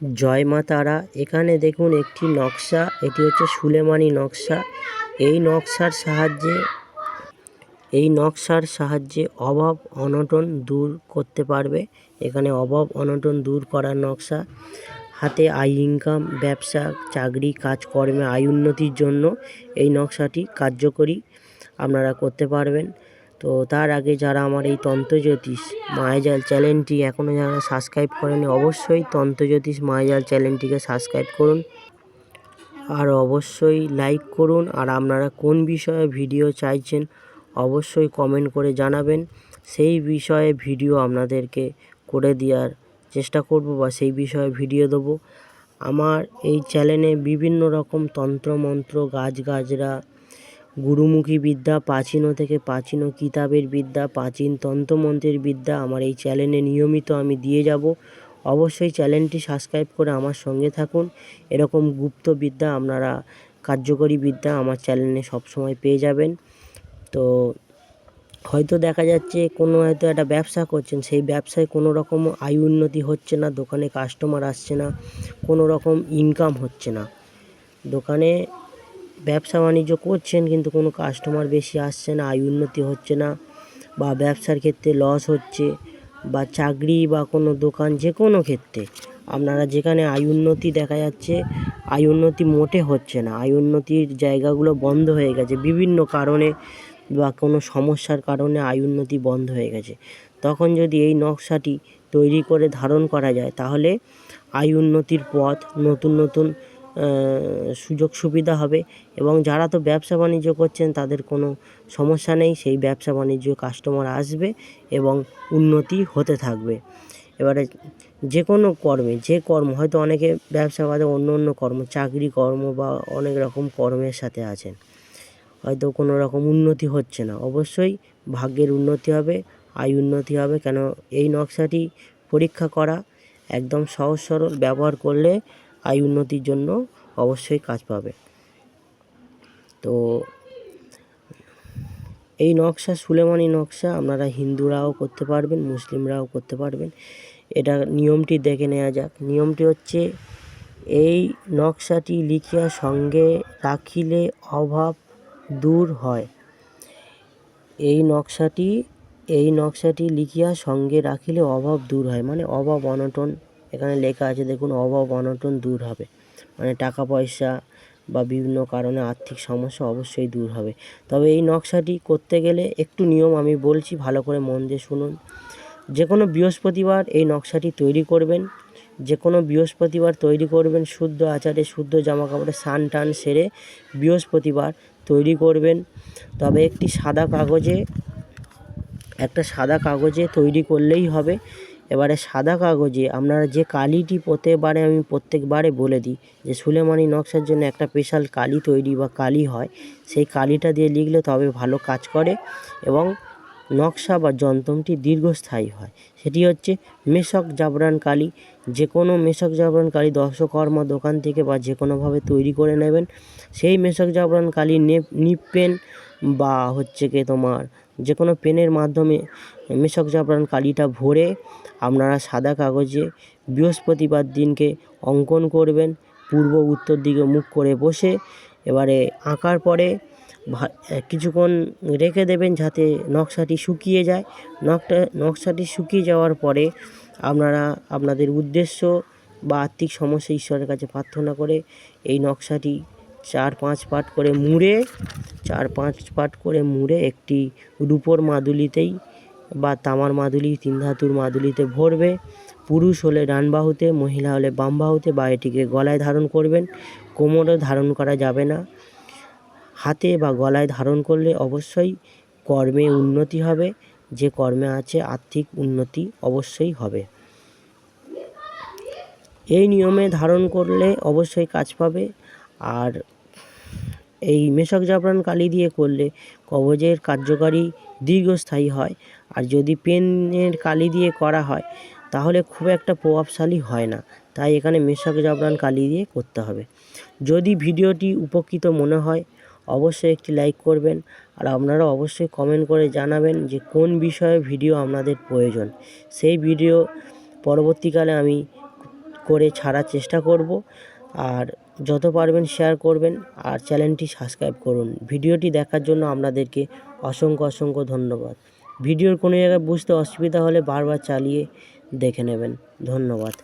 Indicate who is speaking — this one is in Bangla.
Speaker 1: জয় মা তারা। এখানে দেখুন একটি নকশা, এটি হচ্ছে সুলেমানি নকশা। এই নকশার সাহায্যে, এই নকশার সাহায্যে অভাব অনটন দূর করতে পারবে। এখানে অভাব অনটন দূর করার নকশা। হাতে আই ইনকাম ব্যবসা, চাকরি, কাজকর্মে আয় উন্নতির জন্য এই নকশাটি কার্যকরী আপনারা করতে পারবেন। তো তার আগে যারা আমার এই তন্ত্রজ্যোতিষ মায়াজাল চ্যানেলটি এখনও যারা সাবস্ক্রাইব করেনি অবশ্যই তন্ত্রজ্যোতিষ মায়াজাল চ্যানেলটিকে সাবস্ক্রাইব করুন। আর অবশ্যই লাইক করুন। আর আপনারা কোন বিষয়ে ভিডিও চাইছেন, অবশ্যই কমেন্ট করে জানাবেন। সেই বিষয়ে ভিডিও আপনাদেরকে করে দেওয়ার চেষ্টা করব বা সেই বিষয়ে ভিডিও দেবো। আমার এই চ্যানেলে বিভিন্ন রকম তন্ত্রমন্ত্র গাছগাছরা গুরুমুখী বিদ্যা প্রাচীন থেকে প্রাচীন কিতাবের বিদ্যা, প্রাচীন তন্ত্রমন্ত্রের বিদ্যা আমার এই চ্যানেলে নিয়মিত আমি দিয়ে যাব। অবশ্যই চ্যানেলটি সাবস্ক্রাইব করে আমার সঙ্গে থাকুন। এরকম গুপ্ত বিদ্যা আপনারা, কার্যকরী বিদ্যা আমার চ্যানেলে সবসময় পেয়ে যাবেন। তো হয়তো দেখা যাচ্ছে কোনো হয়তো একটা ব্যবসা করছেন, সেই ব্যবসায় কোনো রকম আয় উন্নতি হচ্ছে না, দোকানে কাস্টমার আসছে না, কোনো রকম ইনকাম হচ্ছে না। দোকানে ব্যবসা বাণিজ্য করছেন, কিন্তু কোনো কাস্টমার বেশি আসছে না, আয় উন্নতি হচ্ছে না বা ব্যবসার ক্ষেত্রে লস হচ্ছে বা চাকরি বা কোনো দোকান যে কোনো ক্ষেত্রে। আপনারা যেখানে আয় উন্নতি দেখা যাচ্ছে, আয় উন্নতি মোটে হচ্ছে না। আয় উন্নতির জায়গাগুলো বন্ধ হয়ে গেছে। বিভিন্ন কারণে বা কোনো সমস্যার কারণে আয় উন্নতি বন্ধ হয়ে গেছে। তখন যদি এই নকশাটি তৈরি করে ধারণ করা যায়, তাহলে আয় উন্নতির পথ নতুন নতুন সুযোগ সুবিধা হবে এবং যারা তো ব্যবসা বাণিজ্য করছেন তাদের কোনো সমস্যা নেই, সেই ব্যবসা বাণিজ্য কাস্টমার আসবে এবং উন্নতি হতে থাকবে। এবারে যে কোনো কর্মে, যে কর্ম, হয়তো অনেকে ব্যবসা বাদে অন্য অন্য কর্ম, চাকরি কর্ম বা অনেক রকম কর্মের সাথে আছেন, হয়তো কোনো রকম উন্নতি হচ্ছে না। অবশ্যই ভাগ্যের উন্নতি হবে, আয় উন্নতি হবে, কেন এই নকশাটি পরীক্ষা করা একদম সহজ সরল, ব্যবহার করলে আয় উন্নতির জন্য অবশ্যই কাজ পাবে। তো এই নকশা, সুলেমানি নকশা আপনারা হিন্দুরাও করতে পারবেন, মুসলিমরাও করতে পারবেন। এটা নিয়মটি দেখে নেওয়া যাক। নিয়মটি হচ্ছে, এই নকশাটি লিখিয়া সঙ্গে রাখিলে অভাব দূর হয়। এই নকশাটি এই নকশাটি লিখিয়া সঙ্গে রাখিলে অভাব দূর হয়। মানে অভাব অনটন, এখানে লেখা আছে দেখুন, অভাব অনটন দূর হবে। মানে টাকা পয়সা বা বিভিন্ন কারণে আর্থিক সমস্যা অবশ্যই দূর হবে। তবে এই নকশাটি করতে গেলে একটু নিয়ম আমি বলছি, ভালো করে মন দিয়ে শুনুন। যে কোনো বৃহস্পতিবার এই নকশাটি তৈরি করবেন যে কোনো বৃহস্পতিবার তৈরি করবেন, শুদ্ধ আচারে শুদ্ধ জামা কাপড়ে স্নান টান সেরে বৃহস্পতিবার তৈরি করবেন। তবে একটি সাদা কাগজে, একটা সাদা কাগজে তৈরি করলেই হবে। এবারে সাদা কাগজে আপনারা যে কালিটি প্রত্যেকবারে আমি প্রত্যেকবারে বলে দিই যে সুলেমানি নকশার জন্য একটা স্পেশাল কালি তৈরি বা কালি হয়, সেই কালিটা দিয়ে লিখলে তবে ভালো কাজ করে এবং নকশা বা যন্ত্রটি দীর্ঘস্থায়ী হয়। সেটি হচ্ছে মেশক জাবরান কালি। যে কোনো মেশক জাবরান কালি দর্শকর্মা দোকান থেকে বা যে কোনোভাবে তৈরি করে নেবেন, সেই মেশক জাবরান কালি নেপ নিপ পেন বা হচ্ছে কি তোমার যে কোনো পেনের মাধ্যমে মেশক জাবরান কালিটা ভরে আপনারা সাদা কাগজে বৃহস্পতিবার দিনকে অঙ্কন করবেন। পূর্ব উত্তর দিকে মুখ করে বসে এবারে আঁকার পরে কিছুক্ষণ রেখে দেবেন যাতে নকশাটি শুকিয়ে যায়। নকটা, নকশাটি শুকিয়ে যাওয়ার পরে আপনারা আপনাদের উদ্দেশ্য বা আর্থিক সমস্যা ঈশ্বরের কাছে প্রার্থনা করে এই নকশাটি চার পাঁচ পাট করে মুড়ে, চার পাঁচ পাট করে মুড়ে একটি রূপোর মাদুলিতেই বা তামার মাদুলি, তিন ধাতুর মাদুলিতে ভরবে। পুরুষ হলে ডান বাহুতে মহিলা হলে বাম বাহুতে বা এটিকে গলায় ধারণ করবেন। কোমরে ধারণ করা যাবে না। হাতে বা গলায় ধারণ করলে অবশ্যই কর্মে উন্নতি হবে। যে কর্মে আছে, আর্থিক উন্নতি অবশ্যই হবে। এই নিয়মে ধারণ করলে অবশ্যই কাজ পাবে। আর এই মেশক জাফরান কালি দিয়ে করলে কবজের কার্যকারী দীর্ঘস্থায়ী হয়। আর যদি পেনের কালি দিয়ে করা হয়, তাহলে খুব একটা প্রভাবশালী হয় না। তাই এখানে মেশক জাফরান কালি দিয়ে করতে হবে। যদি ভিডিওটি উপকৃত মনে হয়, অবশ্যই একটি লাইক করবেন। আর আপনারা অবশ্যই কমেন্ট করে জানাবেন যে কোন বিষয়ে ভিডিও আপনাদের প্রয়োজন। সেই ভিডিও পরবর্তীকালে আমি করে ছাড়ার চেষ্টা করব। আর যত পারবেন শেয়ার করবেন আর চ্যানেলটি সাবস্ক্রাইব করুন। ভিডিওটি দেখার জন্য আপনাদেরকে অসংখ্য অসংখ্য ধন্যবাদ। ভিডিওর কোনো জায়গায় বুঝতে অসুবিধা হলে বারবার চালিয়ে দেখে নেবেন। ধন্যবাদ।